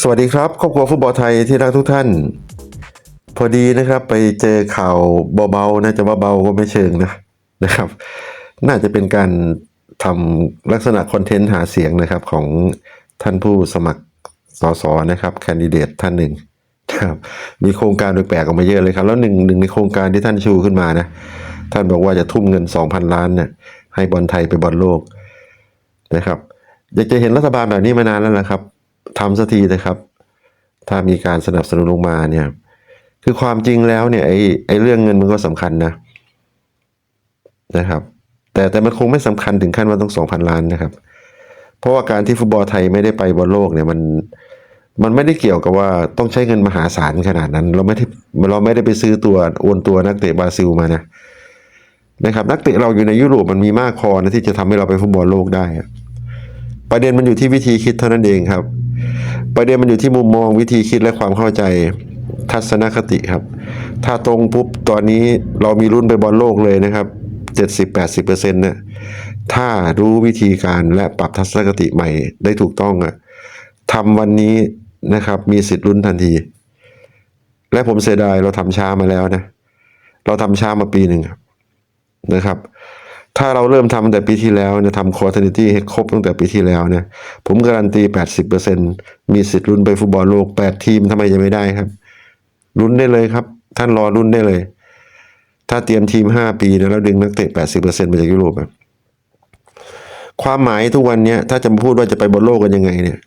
สวัสดีครับ ครอบครัวฟุตบอลไทยที่รักทุกท่าน พอดีนะครับไปเจอข่าวเบาๆนะจะว่าเบาก็ไม่เชิงนะนะครับ น่าจะเป็นการทำลักษณะคอนเทนต์หาเสียงนะครับของท่านผู้สมัครสสนะครับแคนดิเดตท่านหนึ่งครับมีโครงการแปลกๆออกมาเยอะเลยครับ แล้วหนึ่งหนึ่งในโครงการที่ท่านชูขึ้นมานะ ท่านบอกว่าจะทุ่มเงิน 2,000 ล้านเนี่ยให้บอลไทยไปบอลโลกนะครับ อยากจะเห็นรัฐบาลแบบนี้มานานแล้วนะครับ ทำสักทีนะครับ ถ้ามีการสนับสนุนลงมาเนี่ย คือความจริงแล้วเนี่ยไอ้ไอ้เรื่องเงินมันก็สำคัญนะนะครับ แต่แต่มันคงไม่สำคัญถึงขั้นว่าต้องสองพันล้านนะครับ เพราะว่าการที่ฟุตบอลไทยไม่ได้ไปบอลโลกเนี่ยมันมันไม่ได้เกี่ยวกับว่าต้องใช้เงินมหาศาลขนาดนั้น เราไม่ได้เราไม่ได้ไปซื้อตัวโอนตัวนักเตะบราซิลมานะนะครับ นักเตะเราอยู่ในยุโรปมันมีมากพอนะที่จะทำให้เราไปฟุตบอลโลกได้ ประเด็นมันอยู่ที่วิธีคิดเท่านั้นเองครับ ประเด็นมันอยู่ที่มุมมองวิธีคิดและความเข้าใจทัศนคติครับ ถ้าตรงปุ๊บตอนนี้เรามีรุ่นไปบอลโลกเลยนะครับ70-80%เนี่ยถ้ารู้วิธีการและปรับทัศนคติใหม่ได้ถูกต้องอะทำวันนี้นะครับ มีสิทธิ์ลุ้นทันที และผมเสียดายเราทำช้ามาแล้วนะ เราทำช้ามาปีหนึ่งนะครับ ถ้าเราเริ่มทำตั้งแต่ปีที่แล้วเนี่ยทำคอร์เทนิตี้ให้ครบตั้งแต่ปีที่แล้วเนี่ยผมการันตี 80%มีสิทธิ์ลุ้นไปฟุตบอลโลก 8 ทีมทำไมจะไม่ได้ครับลุ้นได้เลยครับ ท่านรอลุ้นได้เลย ถ้าเตรียมทีม 5 ปีนะแล้วดึงนักเตะ 80%มาจากยุโรปความหมายทุกวันนี้ถ้าจะมาพูดว่าจะไปบอลโลกกันยังไงเนี่ย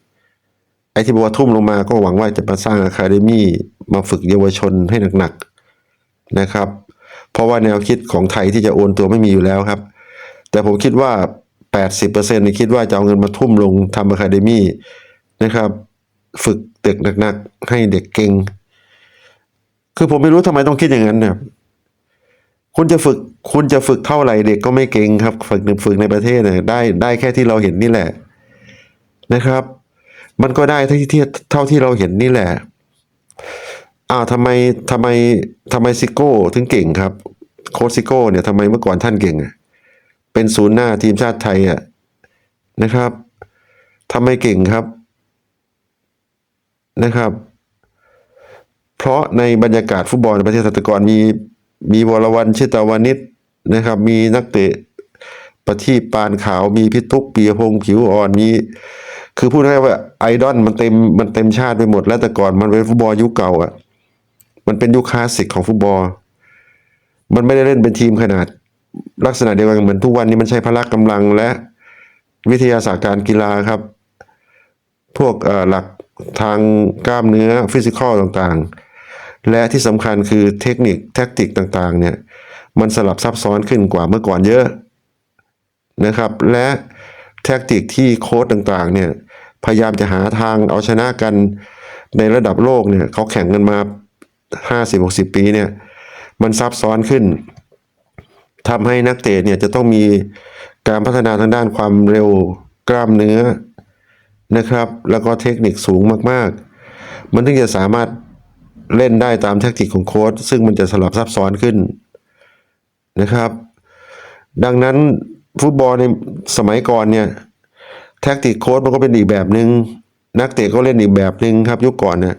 ไอ้ที่บอกว่าทุ่มลงมาก็หวังว่าจะมาสร้างอะคาเดมี่มาฝึกเยาวชนให้หนักๆนะครับ เพราะว่าแนวคิดของไทยที่จะโอนตัวไม่มีอยู่แล้วครับ แต่ผมคิดว่า 80%นี่คิดว่าจะเอาเงินมาทุ่มลงทำอะคาเดมี่นะครับ ฝึกเด็กหนักๆ ให้เด็กเก่ง คือผมไม่รู้ทำไมต้องคิดอย่างนั้นเนี่ยคุณจะฝึกคุณจะฝึกเท่าไหร่เด็กก็ไม่เก่งครับ ฝึกฝึกในประเทศเนี่ยได้ได้แค่ที่เราเห็นนี่แหละนะครับ มันก็ได้เท่าที่เท่าที่เราเห็นนี่แหละอ้าวทำไมทำไมทำไมซิโก้ถึงเก่งครับ โค้ชซิโก้เนี่ยทำไมเมื่อก่อนท่านเก่งอะ เป็นศูนย์หน้าทีมชาติไทยอะนะครับทำไมเก่งครับนะครับ เพราะในบรรยากาศฟุตบอลในประเทศไทยแต่ก่อนมีมีวรวันชิตาวานิชนะครับ มีนักเตะประทีปปานขาวมีพิทุกปียพงษ์ผิวอ่อนมีคือพูดง่ายว่าไอดอลมันเต็มมันเต็มชาติไปหมด แล้วแต่ก่อนมันเป็นฟุตบอลยุคเก่าอะมันเป็นยุคคลาสสิกของฟุตบอล มันไม่ได้เล่นเป็นทีมขนาด ลักษณะเดียวกันเหมือนทุกวันนี้มันใช้พละกำลังและวิทยาศาสตร์การกีฬาครับ พวกเอ่อหลักทางกล้ามเนื้อฟิสิกอลต่างๆ และที่สำคัญคือเทคนิคแท็กติกต่างๆเนี่ยมันสลับซับซ้อนขึ้นกว่าเมื่อก่อนเยอะนะครับ และแท็กติกที่โค้ดต่างๆเนี่ยพยายามจะหาทางเอาชนะกันในระดับโลกเนี่ยเขาแข่งกันมา 50-60 ปีเนี่ยมันซับซ้อนขึ้น ทำให้นักเตะเนี่ยจะต้องมีการพัฒนาทางด้านความเร็วกล้ามเนื้อนะครับ แล้วก็เทคนิคสูงมากๆ มันถึงจะสามารถเล่นได้ตามแทคติกของโค้ชซึ่งมันจะสลับซับซ้อนขึ้นนะครับ ดังนั้นฟุตบอลในสมัยก่อนเนี่ยแท็กติกโค้ชมันก็เป็นอีกแบบหนึง่งนักเตะก็เล่นอีกแบบหนึ่งครับยุคก่อนเนี่ย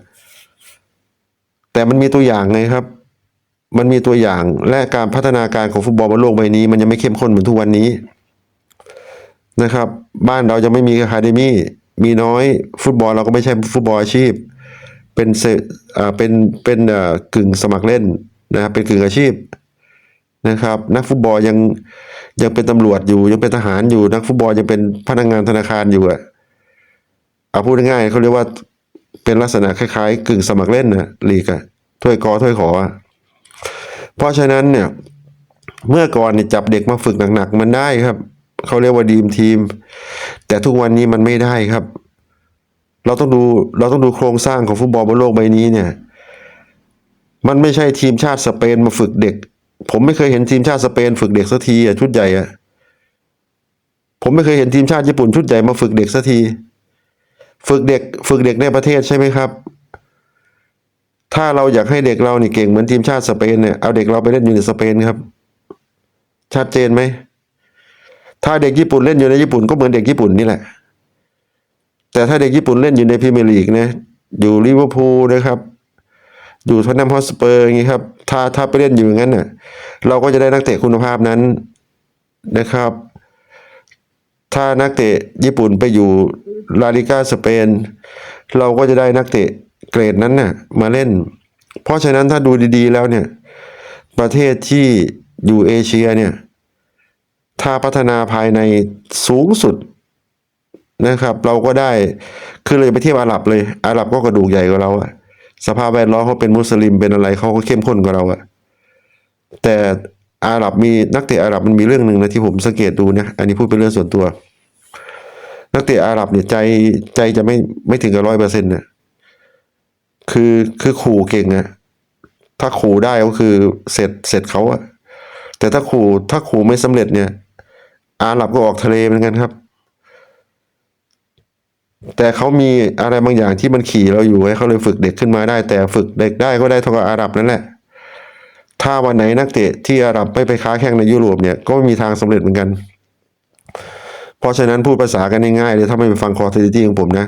แต่มันมีตัวอย่างไงครับ มันมีตัวอย่างและการพัฒนาการของฟุตบอลบนโลกใบนี้ มันยังไม่เข้มข้นเหมือนทุกวันนี้นะครับ บ้านเราจะไม่มีอะคาเดมี่มีน้อยฟุตบอลเราก็ไม่ใช่ฟุตบอลอาชีพ เป็นเซอ่าเป็นเป็นเอ่อกึ่งสมัครเล่นนะครับเป็นกึ่งอาชีพนะครับ นักฟุตบอลยังยังเป็นตำรวจอยู่ ยังเป็นทหารอยู่ นักฟุตบอลยังเป็นพนักงานธนาคารอยู่อะเอาพูดง่ายๆเขาเรียกว่าเป็นลักษณะคล้ายๆ กึ่งสมัครเล่นนะลีกอะถ้วยกอถ้วยขออะ เพราะฉะนั้นเนี่ยเมื่อก่อนเนี่ยจับเด็กมาฝึกหนักๆมันได้ครับเขาเรียกว่าดีมทีม แต่ทุกวันนี้มันไม่ได้ครับ เราต้องดูเราต้องดูโครงสร้างของฟุตบอลบนโลกใบนี้เนี่ย มันไม่ใช่ทีมชาติสเปนมาฝึกเด็ก ผมไม่เคยเห็นทีมชาติสเปนฝึกเด็กสักทีอะชุดใหญ่อะผมไม่เคยเห็นทีมชาติญี่ปุ่นชุดใหญ่มาฝึกเด็กสักที ฝึกเด็ก ฝึกเด็กในประเทศใช่ไหมครับ ถ้าเราอยากให้เด็กเราเนี่ยเก่งเหมือนทีมชาติสเปนเนี่ยเอาเด็กเราไปเล่นอยู่ในสเปนครับ ชัดเจนไหมถ้าเด็กญี่ปุ่นเล่นอยู่ในญี่ปุ่นก็เหมือนเด็กญี่ปุ่นนี่แหละ แต่ถ้าเด็กญี่ปุ่นเล่นอยู่ในพรีเมียร์ลีกนะอยู่ลิเวอร์พูลนะครับ อยู่ทอตแนมฮอสเปอร์อย่างนี้ครับ ถ้าถ้าไปเล่นอยู่อย่างนั้นเน่ะเราก็จะได้นักเตะคุณภาพนั้นนะครับ ถ้านักเตะญี่ปุ่นไปอยู่ลาลิก้าสเปน เราก็จะได้นักเตะ เกรดนั้นน่ะมาเล่น เพราะฉะนั้นถ้าดูดีๆแล้วเนี่ย ประเทศที่อยู่เอเชียเนี่ย ถ้าพัฒนาภายในสูงสุดนะครับ เราก็ได้คือเลยไปเทียบอาหรับเลย อาหรับก็กระดูกใหญ่กว่าเราอะสภาพแวดล้อมเขาเป็นมุสลิมเป็นอะไรเขาก็เข้มข้นกว่าเราอะแต่อาหรับมีนักเตะอาหรับมันมีเรื่องหนึ่งนะที่ผมสังเกตดูนะอันนี้พูดเป็นเรื่องส่วนตัว นักเตะอาหรับเนี่ยใจใจจะไม่ไม่ถึงกับร้อยเปอร์เซ็นต์เนี่ย คือคือขู่เก่งอะถ้าขู่ได้ก็คือเสร็จเสร็จเขาอะแต่ถ้าขู่ถ้าขู่ไม่สำเร็จเนี่ย อาหรับก็ออกทะเลเหมือนกันครับ แต่เขามีอะไรบางอย่างที่มันขี่เราอยู่ให้เขาเลยฝึกเด็กขึ้นมาได้ แต่ฝึกเด็กได้ก็ได้เท่ากับอาหรับนั่นแหละ ถ้าวันไหนนักเตะที่อาหรับไม่ไปค้าแข่งในยุโรปเนี่ยก็ไม่มีทางสำเร็จเหมือนกัน เพราะฉะนั้นพูดภาษากันง่ายๆเลยถ้าไม่ไปฟังคอร์ทิตี้ของผมนะ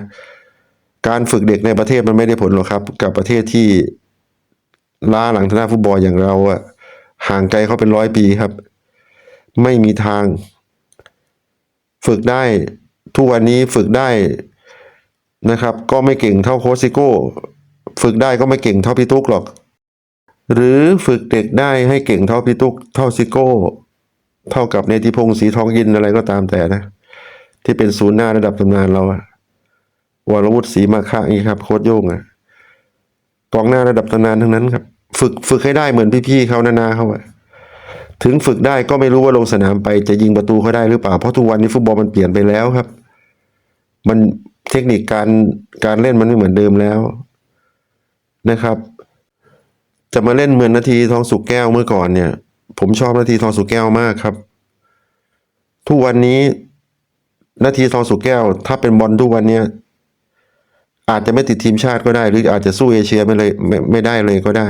การฝึกเด็กในประเทศมันไม่ได้ผลหรอกครับ กับประเทศที่ล้าหลังทางด้านฟุตบอลอย่างเราอะห่างไกลเขาเป็นร้อยปีครับ ไม่มีทาง ฝึกได้ทุกวันนี้ฝึกได้นะครับ ก็ไม่เก่งเท่าโคซิโก้ ฝึกได้ก็ไม่เก่งเท่าพี่ตุ๊กหรอก หรือฝึกเด็กได้ให้เก่งเท่าพี่ตุ๊กเท่าซิโก้ เท่ากับเนติพงศ์สีทองยินอะไรก็ตามแต่นะ ที่เป็นศูนย์หน้าระดับตำนานเราอะ วรวุฒิศรีมาคะนี่ครับโค้ชโย่งอะกองหน้าระดับตำนานทั้งนั้นครับ ฝึกฝึกให้ได้เหมือนพี่ๆเขานานาเขาอะถึงฝึกได้ก็ไม่รู้ว่าลงสนามไปจะยิงประตูเขาได้หรือเปล่า เพราะทุกวันนี้ฟุตบอลมันเปลี่ยนไปแล้วครับ มันเทคนิคการการเล่นมันไม่เหมือนเดิมแล้วนะครับ จะมาเล่นเหมือนนาทีทองสุกแก้วเมื่อก่อนเนี่ย ผมชอบนาทีทองสุกแก้วมากครับ ทุกวันนี้ นาทีทองสุกแก้ว ถ้าเป็นบอลทุกวันเนี้ย อาจจะไม่ติดทีมชาติก็ได้ หรืออาจจะสู้เอเชียไม่เลยไม่ไม่ได้เลยก็ได้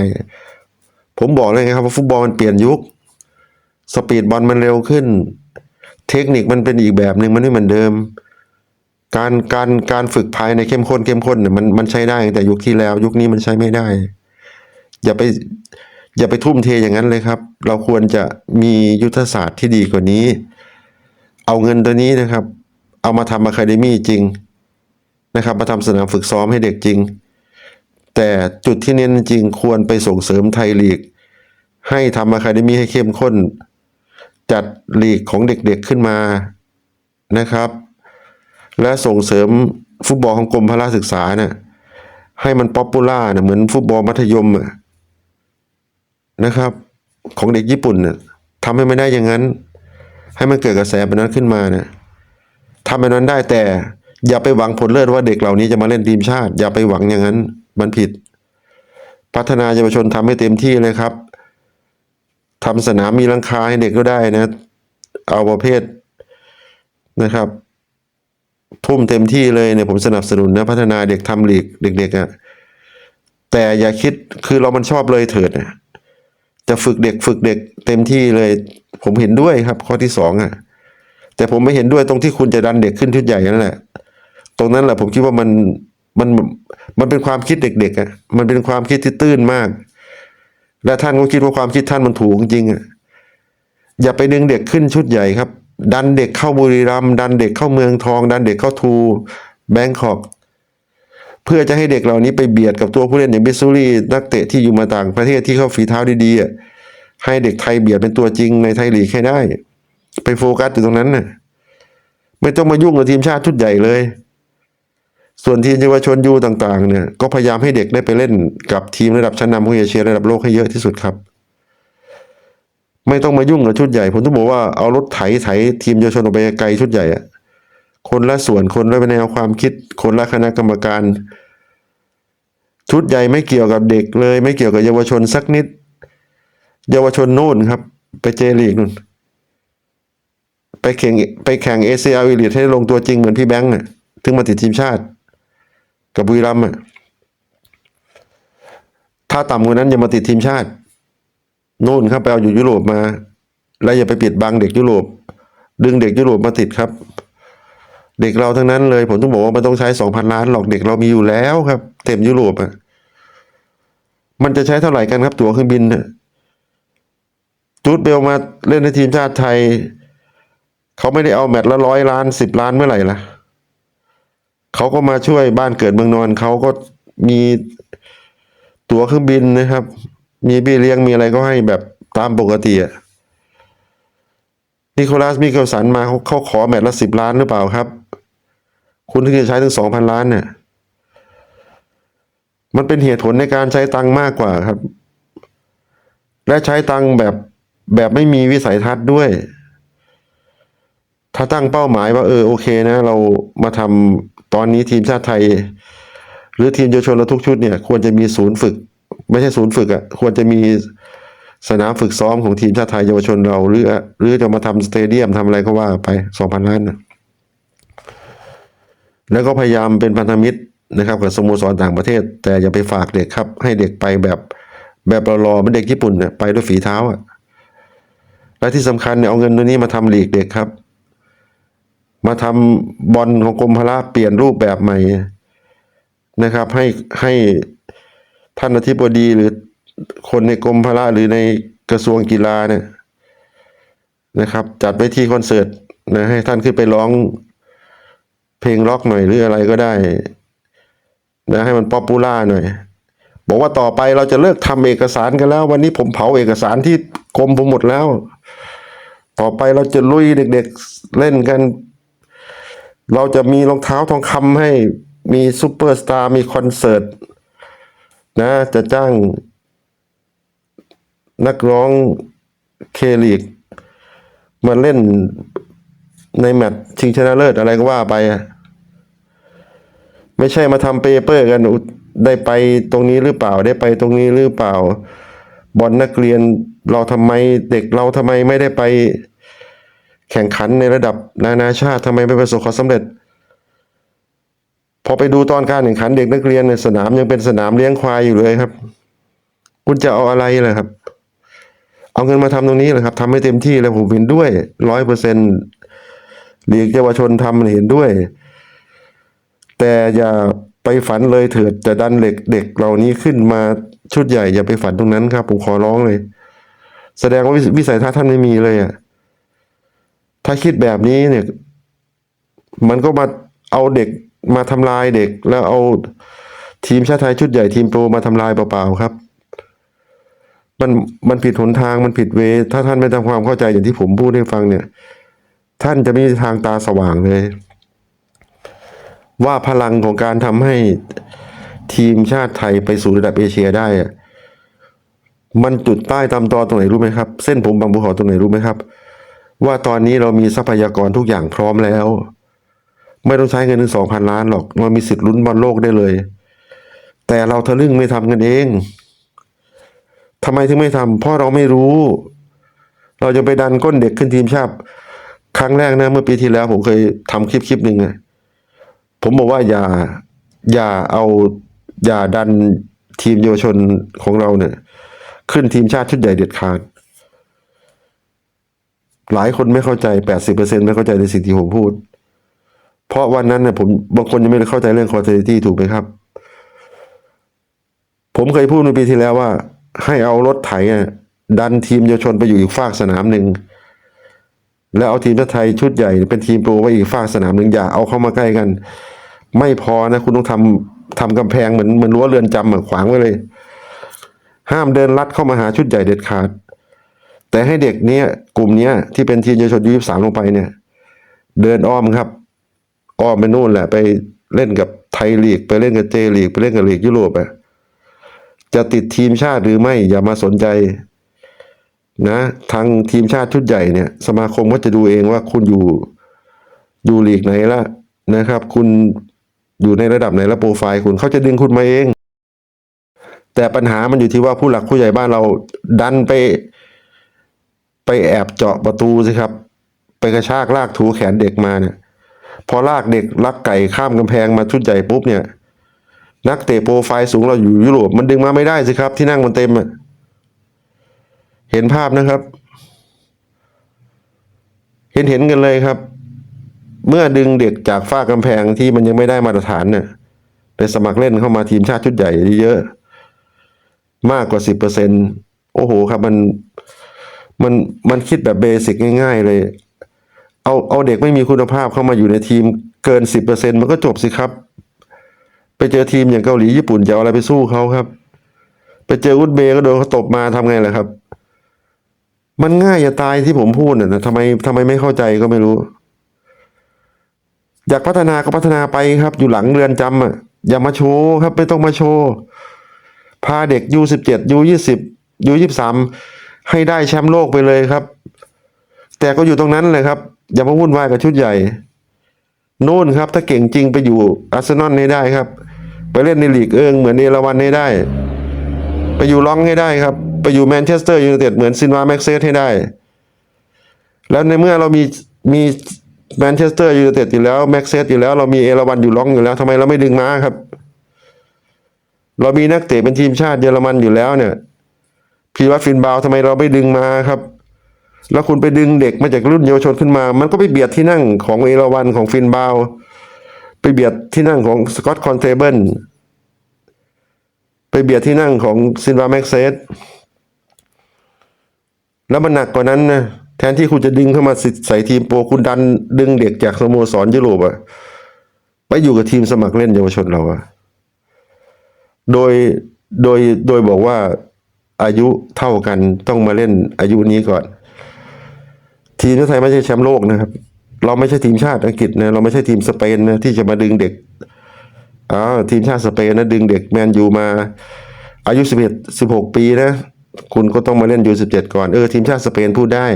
ผมบอกเลยครับว่าฟุตบอลมันเปลี่ยนยุค สปีดบอลมันเร็วขึ้น เทคนิคมันเป็นอีกแบบหนึ่งมันไม่เหมือนเดิม การการการฝึกภายในเข้มข้นเข้มข้นเนี่ยมันมันใช้ได้แต่ยุคที่แล้วยุคนี้มันใช้ไม่ได้ อย่าไปอย่าไปทุ่มเทอย่างนั้นเลยครับ เราควรจะมียุทธศาสตร์ที่ดีกว่านี้ เอาเงินตัวนี้นะครับ เอามาทำอะคาเดมี่จริง นะครับ มาทำสนามฝึกซ้อมให้เด็กจริง แต่จุดที่เน้นจริงควรไปส่งเสริมไทยลีก ให้ทำอะคาเดมี่ให้เข้มข้น จัดลีกของเด็กๆขึ้นมานะครับ และส่งเสริมฟุตบอลของกรมพละศึกษาเนี่ยให้มันป๊อปปูล่าเนี่ยเหมือนฟุตบอลมัธยมนะครับ ของเด็กญี่ปุ่นเนี่ยทำให้ไม่ได้อย่างนั้น ให้มันเกิดกระแสแบบนั้นขึ้นมาเนี่ยทำแบบนั้นได้แต่ อย่าไปหวังผลเลิศว่าเด็กเหล่านี้จะมาเล่นทีมชาติ อย่าไปหวังอย่างนั้น มันผิด พัฒนาเยาวชนทำให้เต็มที่เลยครับทำสนามมีลังคาให้เด็กก็ได้นะ เอาประเภทนะครับ ทุ่มเต็มที่เลยเนี่ยผมสนับสนุนนะพัฒนาเด็กทำลีกเด็กๆอะ่ะแต่อย่าคิดคือเรามันชอบเลยเถิดนะจะฝึกเด็กฝึกเด็กเต็มที่เลย ผมเห็นด้วยครับ ข้อที่สองอะแต่ผมไม่เห็นด้วยตรงที่คุณจะดันเด็กขึ้นชุดใหญ่นั่นแหละ ตรงนั้นแหละผมคิดว่ามันมันมันเป็นความคิดเด็กๆอะมันเป็นความคิดที่ตื้นมาก และท่านก็คิดว่าความคิดท่านมันถูกจริงอะอย่าไปดึงเด็กขึ้นชุดใหญ่ครับ ดันเด็กเข้าบุรีรัมย์ดันเด็กเข้าเมืองทอง ดันเด็กเข้าทูแบงคอกเพื่อจะให้เด็กเหล่านี้ไปเบียดกับตัวผู้เล่นอย่างบิสซูรี่นักเตะที่อยู่มาต่างประเทศที่เข้าฝีเท้าดีๆอะให้เด็กไทยเบียดเป็นตัวจริงในไทยลีกให้ได้ ไปโฟกัสอยู่ตรงนั้นน่ะไม่ต้องมายุ่งกับทีมชาติชุดใหญ่เลย ส่วนทีมเยาวชนยูต่างๆเนี่ยก็พยายามให้เด็กได้ไปเล่นกับทีมระดับชั้นนำของเอเชียระดับโลกให้เยอะที่สุดครับ ไม่ต้องมายุ่งกับชุดใหญ่ ผมต้องบอกว่าเอารถไถไถทีมเยาวชนออกไปไกลชุดใหญ่อะคนละส่วนคนละแนวความคิด คนละคณะกรรมการ ชุดใหญ่ไม่เกี่ยวกับเด็กเลย ไม่เกี่ยวกับเยาวชนสักนิด เยาวชนโน่นครับ ไปเจลีกนู่นไปแข่งไปแข่งเอเชียวิลิตให้ลงตัวจริงเหมือนพี่แบงค์อะถึงมาติดทีมชาติ กับบุรีรัมย์อะถ้าต่ำกว่านั้นอย่ามาติดทีมชาตินู่นครับไปเอาอยู่ยุโรปมา แล้วอย่าไปปิดบังเด็กยุโรป ดึงเด็กยุโรปมาติดครับ เด็กเราทั้งนั้นเลย ผมต้องบอกว่ามันต้องใช้สองพันล้านหรอกเด็กเรามีอยู่แล้วครับ เต็มยุโรปอะมันจะใช้เท่าไหร่กันครับ ตั๋วเครื่องบินจูดเบลมาเล่นในทีมชาติไทย เขาไม่ได้เอาแมตช์ละร้อยล้านสิบล้านเมื่อไหร่ล่ะ เขาก็มาช่วยบ้านเกิดเมืองนอนเขาก็มีตั๋วเครื่องบินนะครับ มีเบี้ยเลี้ยงมีอะไรก็ให้แบบตามปกติอะนิโคลัสมิเคลสันมาเขาเขาขอแมตช์ละสิบล้านหรือเปล่าครับ คุณถึงจะใช้ถึงสองพันล้านเนี่ย มันเป็นเหตุผลในการใช้ตังค์มากกว่าครับ และใช้ตังค์แบบแบบไม่มีวิสัยทัศน์ด้วย ถ้าตั้งเป้าหมายว่าเออโอเคนะ เรามาทำตอนนี้ทีมชาติไทย หรือทีมเยาวชนเราทุกชุดเนี่ย ควรจะมีศูนย์ฝึก ไม่ใช่ศูนย์ฝึกอะ่ะควรจะมีสนามฝึกซ้อมของทีมชาติไทยเยาวชนเรา หรือหรือจะมาทำสเตเดียมทำอะไรก็ว่าไปสองพันล้านนะแล้วก็พยายามเป็นพันธมิตรนะครับกับสโมสรต่างประเทศ แต่อย่าไปฝากเด็กครับ ให้เด็กไปแบบแบบรอๆมันเด็กญี่ปุ่นเนี่ยไปด้วยฝีเท้าอะและที่สำคัญเนี่ยเอาเงินตัวนี้มาทำลีกเด็กครับ มาทำบอลของกรมพละเปลี่ยนรูปแบบใหม่นะครับ ให้ให้ท่านอธิบดีหรือคนในกรมพละหรือในกระทรวงกีฬาเนี่ยนะครับ จัดไปที่คอนเสิร์ตนะให้ท่านขึ้นไปร้องเพลงร็อกหน่อยหรืออะไรก็ได้นะให้มันป๊อปปูล่าหน่อย บอกว่าต่อไปเราจะเลิกทำเอกสารกันแล้ว วันนี้ผมเผาเอกสารที่กรมผมหมดแล้ว ต่อไปเราจะลุยเด็ก ๆเล่นกัน เราจะมีรองเท้าทองคำให้มีซูเปอร์สตาร์มีคอนเสิร์ตนะจะจ้างนักร้องเคลีกมาเล่นในแมตช์ชิงชนะเลิศอะไรก็ว่าไปอะไม่ใช่มาทำเปเปอร์กันได้ไปตรงนี้หรือเปล่าได้ไปตรงนี้หรือเปล่า บอลนักเรียนเราทำไมเด็กเราทำไมไม่ได้ไป แข่งขันในระดับนานาชาติทำไมไม่ประสบความสำเร็จ พอไปดูตอนการแข่งขันเด็กนักเรียนในสนามยังเป็นสนามเลี้ยงควายอยู่เลยครับ คุณจะเอาอะไรเล่ะครับ เอาเงินมาทำตรงนี้เลยครับทำให้เต็มที่เลยผมเห็นด้วยร้อยเปอร์เซ็นต์หลีกเยาวชนทำเห็นด้วย แต่อย่าไปฝันเลยเถิดจะดันเด็กเด็กเหล่านี้ขึ้นมาชุดใหญ่อย่าไปฝันตรงนั้นครับ ผมขอร้องเลย แสดงว่าวิสัยทัศน์ท่านไม่มีเลยอะ ถ้าคิดแบบนี้เนี่ย มันก็มาเอาเด็กมาทำลายเด็ก แล้วเอาทีมชาติไทยชุดใหญ่ทีมโปรมาทำลายเปล่าๆครับ มันมันผิดหนทางมันผิดเว ถ้าท่านไม่ทำความเข้าใจอย่างที่ผมพูดให้ฟังเนี่ย ท่านจะไม่มีทางตาสว่างเลย ว่าพลังของการทำให้ทีมชาติไทยไปสู่ระดับเอเชียได้อะมันจุดใต้ตำตอตรงไหนรู้ไหมครับ เส้นผมบางภูเขาตรงไหนรู้ไหมครับ ว่าตอนนี้เรามีทรัพยากรทุกอย่างพร้อมแล้ว ไม่ต้องใช้เงินถึงสองพันล้านหรอกเรามีสิทธิ์ลุ้นบอลโลกได้เลย แต่เราทะลึ่งไม่ทำกันเอง ทำไมถึงไม่ทำเพราะเราไม่รู้ เราจะไปดันก้นเด็กขึ้นทีมชาติครั้งแรกนะเมื่อปีที่แล้ว ผมเคยทำคลิปคลิปหนึ่งผมบอกว่าอย่าอย่าเอาอย่าดันทีมเยาวชนของเราเนี่ย ขึ้นทีมชาติชุดใหญ่เด็ดขาด หลายคนไม่เข้าใจแปดสิบเปอร์เซ็นไม่เข้าใจในสิ่งที่ผมพูด เพราะวันนั้นเนี่ยผมบางคนยังไม่ได้เข้าใจเรื่องคอร์เทตี้ถูกไหมครับ ผมเคยพูดในปีที่แล้วว่า ให้เอารถไถดันทีมเยาวชนไปอยู่อีกฝากสนามหนึ่งแล้วเอาทีมชาติไทยชุดใหญ่เป็นทีมโปรไว้อีกฝากสนามหนึ่งอย่าเอาเข้ามาใกล้กัน ไม่พอนะ คุณต้องทำทำกำแพงเหมือนเหมือนรั้วเรือนจำอะขวางไว้เลย ห้ามเดินลัดเข้ามาหาชุดใหญ่เด็ดขาด แต่ให้เด็กเนี้ยกลุ่มเนี้ยที่เป็นทีมเยาวชนยูยี่สามลงไปเนี่ย เดินอ้อมครับ อ้อมไปนู่นแหละ ไปเล่นกับไทยลีก ไปเล่นกับเจลีก ไปเล่นกับลีกยุโรปอะจะติดทีมชาติหรือไม่อย่ามาสนใจ นะ ทางทีมชาติชุดใหญ่เนี่ย สมาคมก็จะดูเองว่าคุณอยู่อยู่ลีกไหนละนะครับ คุณอยู่ในระดับไหนละโปรไฟล์คุณเขาจะดึงคุณมาเอง แต่ปัญหามันอยู่ที่ว่าผู้หลักผู้ใหญ่บ้านเราดันไป ไปแอบเจาะประตูสิครับ ไปกระชากลากถูแขนเด็กมาเนี่ย พอลากเด็กลักไก่ข้ามกำแพงมาชุดใหญ่ปุ๊บเนี่ย นักเตะโปรไฟล์สูงเราอยู่ยุโรปมันดึงมาไม่ได้สิครับ ที่นั่งมันเต็มอะเห็นภาพนะครับ เห็นเห็นกันเลยครับ เมื่อดึงเด็กจากฝ้ากำแพงที่มันยังไม่ได้มาตรฐานเนี่ยไปสมัครเล่นเข้ามาทีมชาติชุดใหญ่เยอะ มากกว่าสิบเปอร์เซ็นโอ้โหครับมัน มันมันคิดแบบเบสิกง่าย ๆ เลย เอาเอาเด็กไม่มีคุณภาพเข้ามาอยู่ในทีมเกินสิบเปอร์เซ็นมันก็จบสิครับ ไปเจอทีมอย่างเกาหลีญี่ปุ่นจะเอาอะไรไปสู้เขาครับ ไปเจออุซเบก็โดนเขาตบมาทำไงล่ะครับ มันง่ายจะตายที่ผมพูดน่ะนะทำไมทำไมไม่เข้าใจก็ไม่รู้ อยากพัฒนาก็พัฒนาไปครับ อยู่หลังเรือนจำอะอย่ามาโชว์ครับ ไม่ต้องมาโชว์ พาเด็กยูสิบเจ็ดยูยี่สิบยูยี่สาม ให้ได้แชมป์โลกไปเลยครับ แต่ก็อยู่ตรงนั้นเลยครับ อย่ามาวุ่นวายกับชุดใหญ่นู่นครับ ถ้าเก่งจริงไปอยู่อาร์เซนอลให้ได้ครับ ไปเล่นในลีกเอิงเหมือนเอราวันให้ได้ ไปอยู่ล็องให้ได้ครับ ไปอยู่แมนเชสเตอร์ยูไนเต็ดเหมือนซินวาแม็กเซสให้ได้ แล้วในเมื่อเรามีมีแมนเชสเตอร์ยูไนเต็ดอยู่แล้วแม็กเซสอยู่แล้วเรามีเอราวันอยู่ล็องอยู่แล้วทำไมเราไม่ดึงมาครับ เรามีนักเตะเป็นทีมชาติเยอรมันอยู่แล้วเนี่ย พีวัตฟินบาวทำไมเราไม่ดึงมาครับ แล้วคุณไปดึงเด็กมาจากรุ่นเยาวชนขึ้นมา มันก็ไปเบียดที่นั่งของเอราวันของฟินบาวไปเบียดที่นั่งของสกอตคอนเทเบิลไปเบียดที่นั่งของซินวาแม็กเซสแล้วมันหนักกว่านั้นนะแทนที่คุณจะดึงเข้ามาใส่ทีมโปรคุณดันดึงเด็กจากสโมสรยุโรปอะไปอยู่กับทีมสมัครเล่นเยาวชนเราอะโดยโดยโดยบอกว่า อายุเท่ากันต้องมาเล่นอายุนี้ก่อน ทีมชาติไทยไม่ใช่แชมป์โลกนะครับ เราไม่ใช่ทีมชาติอังกฤษนะเราไม่ใช่ทีมสเปนนะที่จะมาดึงเด็กอ้าวทีมชาติสเปนนะดึงเด็กแมนยูมา อายุสิบเอ็ดสิบหกปีนะคุณก็ต้องมาเล่นยูสิบเจ็ดก่อนเออทีมชาติสเปนพูดได้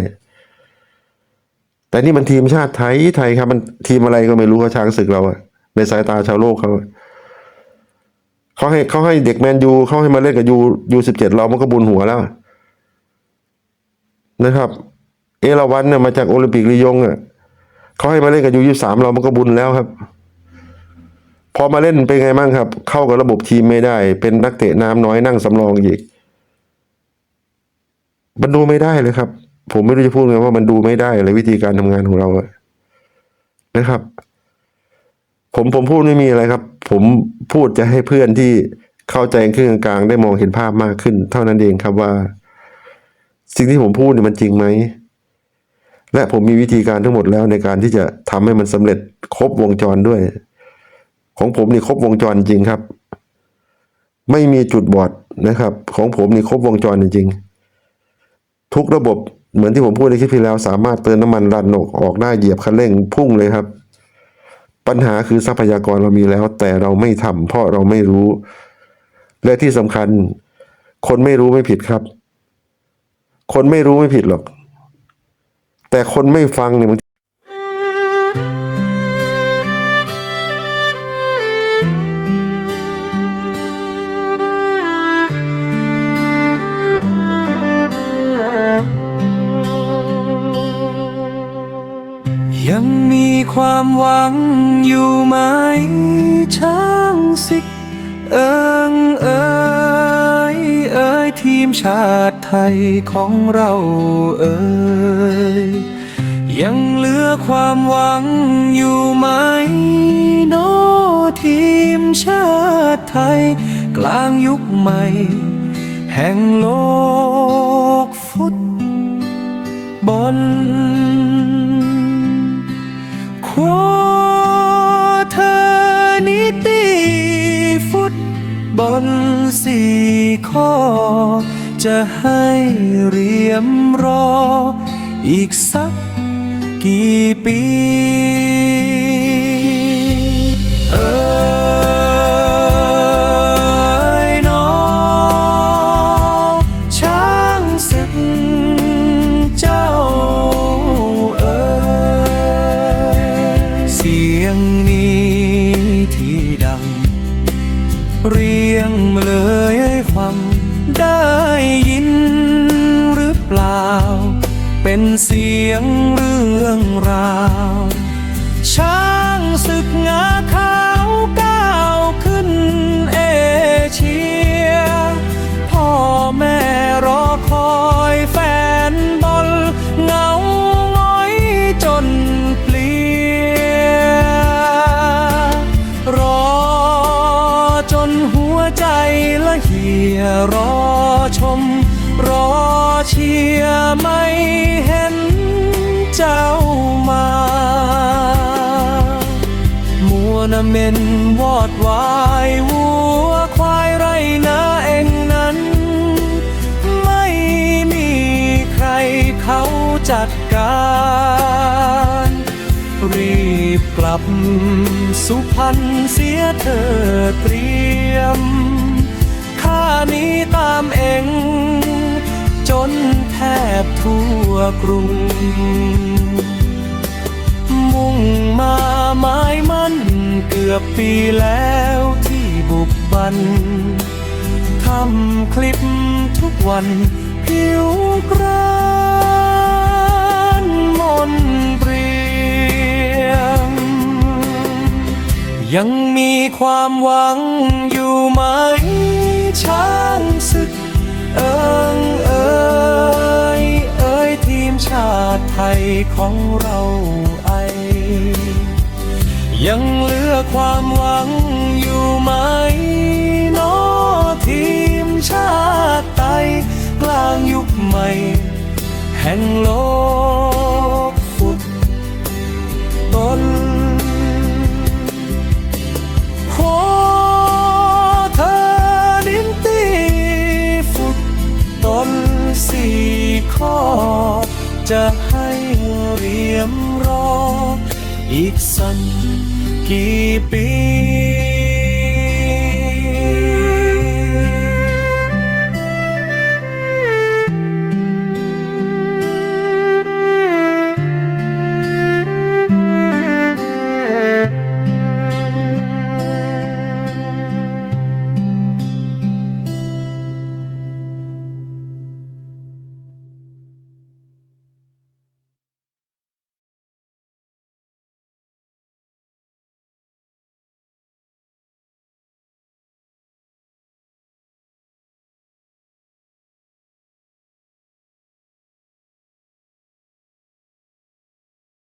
แต่นี่มันทีมชาติไทยไทยครับมันทีมอะไรก็ไม่รู้เขาช้างศึกเราอะในสายตาชาวโลกเขา เขาให้เขาให้เด็กแมนยูเขาให้มาเล่นกับยูยูสิบเจ็ดเรามันก็บุญหัวแล้ว นะครับ เอราวันเนี่ยมาจากโอลิมปิกลียงอะเขาให้มาเล่นกับยูยี่สามเรามันก็บุญแล้วครับ พอมาเล่นเป็นไงบ้างครับ เข้ากับระบบทีมไม่ได้ เป็นนักเตะน้ำน้อยนั่งสำรองอีกมันดูไม่ได้เลยครับ ผมไม่รู้จะพูดไงว่ามันดูไม่ได้เลยวิธีการทำงานของเราอะนะครับ ผมผมพูดไม่มีอะไรครับ ผมพูดจะให้เพื่อนที่เข้าใจครึ่งกลางได้มองเห็นภาพมากขึ้น เท่านั้นเองครับว่า สิ่งที่ผมพูดเนี่ยมันจริงไหมและผมมีวิธีการทั้งหมดแล้วในการที่จะทำให้มันสำเร็จครบวงจรด้วย ของผมนี่ครบวงจรจริงครับ ไม่มีจุดบอดนะครับ ของผมนี่ครบวงจรจริงทุกระบบเหมือนที่ผมพูดในคลิปที่แล้ว สามารถเติมน้ำมันรันออกได้เหยียบคันเร่งพุ่งเลยครับ ปัญหาคือทรัพยากรเรามีแล้ว แต่เราไม่ทำเพราะเราไม่รู้ และที่สำคัญ คนไม่รู้ไม่ผิดครับ คนไม่รู้ไม่ผิดหรอก แต่คนไม่ฟังเนี่ย ความหวังอยู่ไหมช้างสิกเอิงเอยเอยทีมชาติไทยของเราเอ๋ยยังเหลือความหวังอยู่ไหมโนอทีมชาติไทย กลางยุคใหม่ แห่งโลกฟุตบอล นสี่ข้อ จะให้เรียมรอ อีกสักกี่ปี เป็นเสียงเรื่องราว ช้างศึกงาขาวก้าวขึ้นเอเชีย ดวายวัวควายไรนะเองนั้น ไม่มีใครเขาจัดการ รีบกลับสุพรรณเสียเธอเตรียมข้านี้ตามเองจนแทบทั่วกรุง มุ่งมาไม้มัน เกือบปีแล้วที่บุกบันทำคลิปทุกวันผิวกรานมนเปรียมยังมีความหวังอยู่ไหมช้างศึกเอิงเอยเอยทีมชาติไทยของเราไอ ยังเหลือ ความหวังอยู่ไหมนอทีมชาติไทยกลางยุคใหม่ แห่งโลกฟุตบอลขอเธอดินตีฟุตตนสี่ข้อ จะให้เรียมรออีกสัน กี่ปี